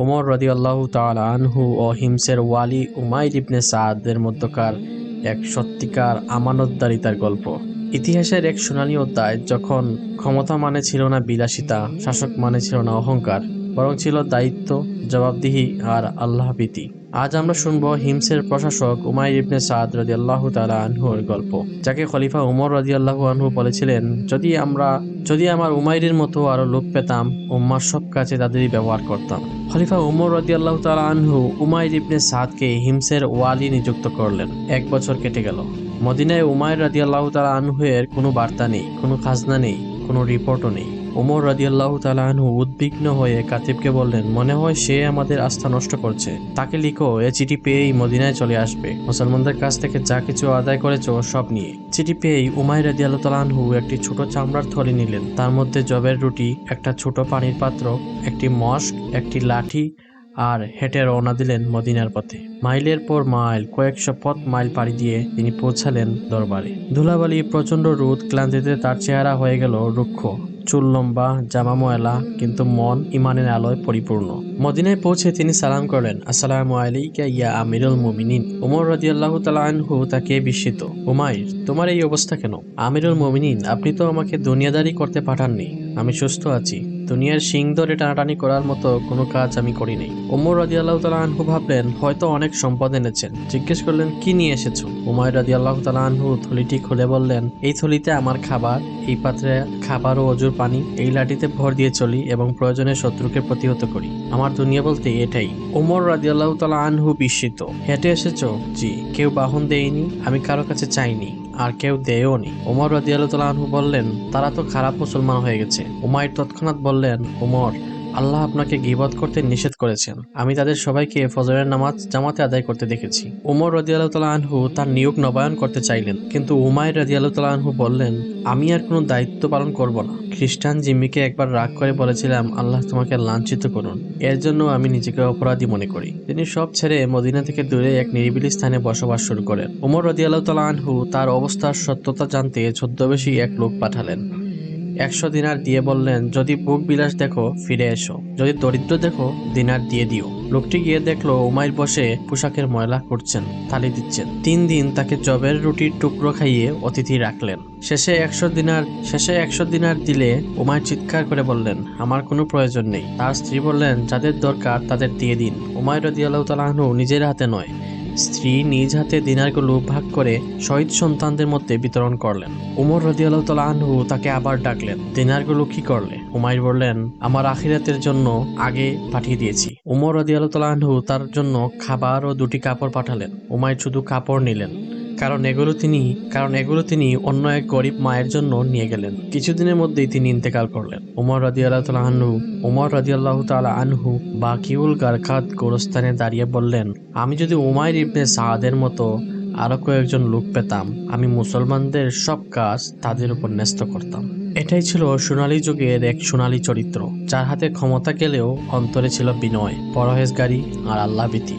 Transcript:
ওমর রদি আল্লাহ আনহু ও হিমসের ওয়ালি উমাইর ইবনে সাদের মধ্যকার এক সত্যিকার আমানতদারিতার গল্প। ইতিহাসের এক সোনালী অধ্যায় যখন ক্ষমতা মানে ছিল না বিলাসিতা, শাসক মানে ছিল না অহংকার। বরং ছিল দায়িত্ব, জবাবদিহি আর আল্লাহ ভীতি আজ আমরা শুনব হিমসের প্রশাসক উমাইর ইবনে সাদ রদি আল্লাহ তালা আনহুর গল্প, যাকে খলিফা উমর রদি আল্লাহ আনহু বলেছিলেন, যদি আমরা, যদি আমার উমাইরের মতো আরও লোক পেতাম, উম্মার সব কাজে তাদেরই ব্যবহার করতাম। খলিফা উমর রদি আল্লাহ তালা আনহু উমাইর ইবনে সাদকে হিমসের ওয়ালি নিযুক্ত করলেন। এক বছর কেটে গেল। মদিনায় উমাইর রাদি আল্লাহ তালা আনহুয়ের কোনো বার্তা নেই, কোনো খাজনা নেই, কোনো রিপোর্টও নেই। ওমর রাদিয়াল্লাহু তাআলা আনহু উদ্বিগ্ন হয়ে কাতিবকে বললেন, মনে হয় সে আমাদের আস্থা নষ্ট করছে। তাকে লিখো, এ চিঠি পেয়েই মদিনায় চলে আসবে। মুসলমানদের কাছ থেকে যা কিছু আদায় করেছ, সব নিয়ে। চিঠি পেয়েই উমাই রাদিয়াল্লাহু তাআলা আনহু একটি ছোট চামড়ার থলি নিলেন। তার মধ্যে জবের রুটি, একটা ছোট পানির পাত্র, একটি মস্ক, একটি লাঠি আর হেঁটে রওনা দিলেন মদিনার পথে। মাইলের পর মাইল, কয়েকশো পথ মাইল পাড়ি দিয়ে তিনি পৌঁছালেন দরবারে। ধুলাবালি প্রচণ্ড রোদ, ক্লান্তিতে তার চেহারা হয়ে গেল রুক্ষ। চুল লম্বা, জামা ময়লা, কিন্তু মন ইমানের আলোয় পরিপূর্ণ। মদিনায় পৌঁছে তিনি সালাম করলেন, আসসালামু আলাইকা ইয়া আমিরুল মুমিনিন। উমর রাদিয়াল্লাহু তাআলা আনহু তাকে বিস্মিত, উমাইর, তোমার এই অবস্থা কেন? আমিরুল মুমিনিন, আপনি তো আমাকে দুনিয়াদারি করতে পাঠাননি, আমি সুস্থ আছি। দুনিয়ার সিং ধরে টানাটানি করার মতো কোনো কাজ আমি করি নাই ওমর রাজি আল্লাহ তালা আনহু ভাবলেন, হয়তো অনেক সম্পদ এনেছেন। জিজ্ঞেস করলেন, কি নিয়ে এসেছ? উমায় রাজি আল্লাহ তালা আনহু থলিটি খুলে বললেন, এই থলিতে আমার খাবার, এই পাত্রে খাবার ও অজুর পানি, এই লাঠিতে ভর দিয়ে চলি এবং প্রয়োজনে শত্রুকে প্রতিহত করি। আমার দুনিয়া বলতে এটাই। ওমর রাজি আল্লাহ তালা আনহু বিস্মিত। হেঁটে এসেছ? জি, কেউ বাহন দেয়নি, আমি কারও কাছে চাইনি, আর কেউ দেয়ও নি ওমর তালা আনহু বললেন, তারা তো খারাপ মুসলমান হয়ে গেছে। উমাইর তৎক্ষণাৎ বললেন ওমর, আল্লাহ আপনাকে গিবত করতে নিষেধ করেছেন। আমি তাদের সবাইকে ফজরের নামাজ জামাতে আদায় করতে দেখেছি। উমর রাদিয়াল্লাহু তাআলা আনহু তার নিয়োগ নবায়ন করতে চাইলেন। কিন্তু উমাইর রাদিয়াল্লাহু তাআলা আনহু বললেন, আমি আর কোনো দায়িত্ব পালন করব না। খ্রিস্টান জিম্মিকে একবার রাগ করে বলেছিলাম, আল্লাহ তোমাকে লাঞ্ছিত করুন। এর জন্য আমি নিজেকে অপরাধী মনে করি। তিনি সব ছেড়ে মদিনা থেকে দূরে এক নিরিবিলি স্থানে বসবাস শুরু করেন। উমর রাদিয়াল্লাহু তাআলা আনহু তার অবস্থার সত্যতা জানতে ছদ্মবেশী এক লোক পাঠালেন। একশো দিনার দিয়ে বললেন, যদি বুক বিলাস দেখো, ফিরে এসো। যদি দরিদ্র দেখো, দিনার দিয়ে দিও। লোকটি গিয়ে দেখল, উমাইর বসে পোশাকের ময়লা করছেন, থালি দিচ্ছেন। তিন দিন তাকে জবের রুটির টুকরো খাইয়ে অতিথি রাখলেন। শেষে একশো দিনার, শেষে একশো দিনার দিলে উমায় চিৎকার করে বললেন, আমার কোনো প্রয়োজন নেই। তার স্ত্রী বললেন, যাদের দরকার তাদের দিয়ে দিন। উমাইর রদিয়াল্লাহ তালাহনু নিজের হাতে নয় স্ত্রী নিজ হাতে দিনারগুলো ভাগ করে শহীদ সন্তানদের মধ্যে বিতরণ করলেন। উমর রদিয়াল্লাহ তালা আনহু তাকে আবার ডাকলেন। দিনারগুলো কি করলে? উমাইর বললেন, আমার আখিরাতের জন্য আগে পাঠিয়ে দিয়েছি। উমর রদিয়াল্লাহ তালা আনহু তার জন্য খাবার ও দুটি কাপড় পাঠালেন। উমাইর শুধু কাপড় নিলেন। কারণ এগুলো তিনি, কারণ এগুলো তিনি অন্য এক গরিব মায়ের জন্য নিয়ে গেলেন। কিছুদিনের মধ্যেই তিনি ইন্তেকাল করলেন। উমর রাজি আল্লাহ আনহু, উমর রাজি আল্লাহ তালা আনহু বাকিউল গারখাত গোরস্থানে দাঁড়িয়ে বললেন, আমি যদি উমাইর ইবনে সাহাদের মতো আরও কয়েকজন লোক পেতাম, আমি মুসলমানদের সব কাজ তাদের উপর ন্যস্ত করতাম। এটাই ছিল সোনালী যুগের এক সোনালী চরিত্র, যার হাতে ক্ষমতা গেলেও অন্তরে ছিল বিনয়, পরহেজগারি আর আল্লাহ ভীতি